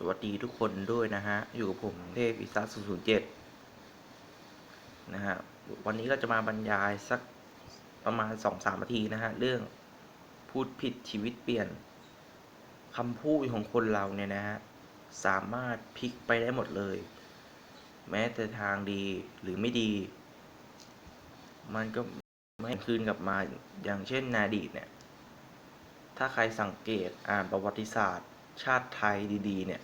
สวัสดีทุกคนด้วยนะฮะ อยู่กับผมเทพอิสระ007 นะฮะ วันนี้เราจะมาบรรยายสักประมาณ 2-3นาทีนะฮะ เรื่องพูดผิดชีวิตเปลี่ยนคำพูดของคนเราเนี่ยนะฮะ สามารถพลิกไปได้หมดเลย แม้แต่ทางดีหรือไม่ดี มันก็ไม่คืนกลับมาอย่างเช่นนอดีตเนี่ย ถ้าใครสังเกตอ่านประวัติศาสตร์ ชาติไทยดีๆ เนี่ย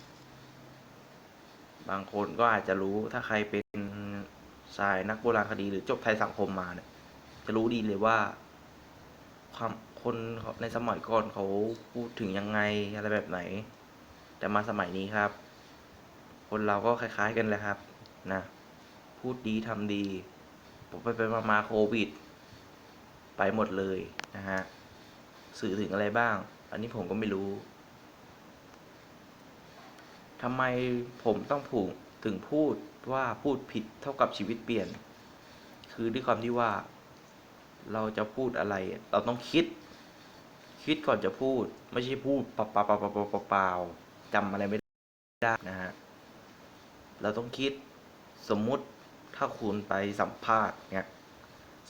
บางคนก็อาจจะรู้ถ้าใครเป็นสายนักโบราณคดีหรือจบไทยสังคมมาเนี่ย จะรู้ดีเลยว่าความคนในสมัยก่อนเขาพูดถึงยังไงอะไรแบบไหน แต่มาสมัยนี้ครับ คนเราก็คล้าย ๆกันแหละครับนะพูดดีทำดีไปไปมามาโควิด ไปหมดเลยนะฮะสื่อถึงอะไรบ้าง อันนี้ผมก็ไม่รู้ ทำไมผมต้องผูกถึงพูดว่าพูดผิดเท่ากับชีวิตเปลี่ยน คือด้วยความที่ว่า เราจะพูดอะไร เราต้องคิด คิดก่อนจะพูด ไม่ใช่พูดเปล่าเปล่าเปล่าเปล่าเปล่าจำอะไรไม่ได้นะฮะ เราต้องคิดสมมุติถ้าคุณไปสัมภาษณ์เนี่ย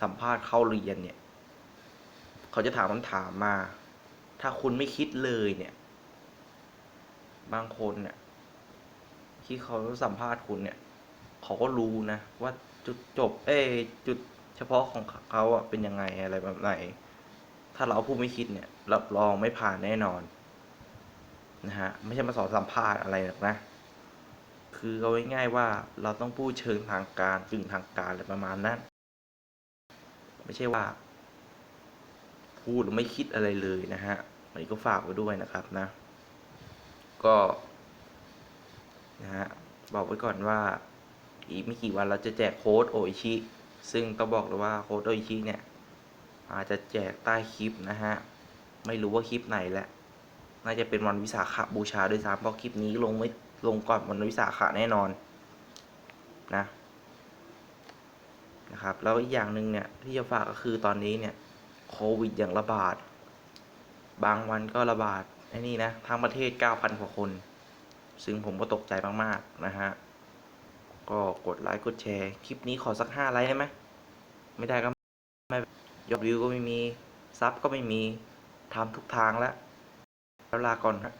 สัมภาษณ์เข้าเรียนเนี่ย เขาจะถามคำถามมา ถ้าคุณไม่คิดเลยเนี่ย บางคนเนี่ย ที่เขาสัมภาษณ์คุณเนี่ย เขาก็รู้นะ ว่าจุดจบ เอ้จุดเฉพาะของเขาอะเป็นยังไงอะไรแบบไหน ถ้าเราพูดไม่คิดเนี่ย รับรองไม่ผ่านแน่นอน นะฮะ ไม่ใช่มาสอนสัมภาษณ์อะไรหรอกนะ คือเอาง่ายๆว่าเราต้องพูดเชิงทางการกึ่งทางการอะไรประมาณนั้น ไม่ใช่ว่า พูดหรือไม่คิดอะไรเลยนะฮะอันนี้ก็ฝากไว้ด้วยนะครับนะ ก็ นะฮะบอกไว้ก่อนว่าอีกไม่กี่วันเราจะแจกโค้ดโออิชิ ซึ่งต้องบอกเลยว่าโค้ดโออิชิเนี่ย อาจจะแจกใต้คลิปนะฮะ ไม่รู้ว่าคลิปไหนแหละ น่าจะเป็นวันวิสาขบูชาด้วยซ้ำเพราะคลิปนี้ลงไม่ลงก่อนวันวิสาขะแน่นอนนะนะครับแล้วอีกอย่างหนึ่งเนี่ยที่จะฝากก็คือตอนนี้เนี่ยโควิดอย่างระบาด บางวันก็ระบาดไอ้นี่นะทั้งประเทศ 9,000กว่าคน ซึ่งผมก็ตกใจมากๆ นะฮะ ก็กดไลค์กดแชร์ คลิปนี้ขอสัก5ไลค์ได้ไหม ไม่ได้ก็ไม่ยอดวิวก็ไม่มี ซับก็ไม่มีทำทุกทางแล้ว แล้วลาก่อนครับ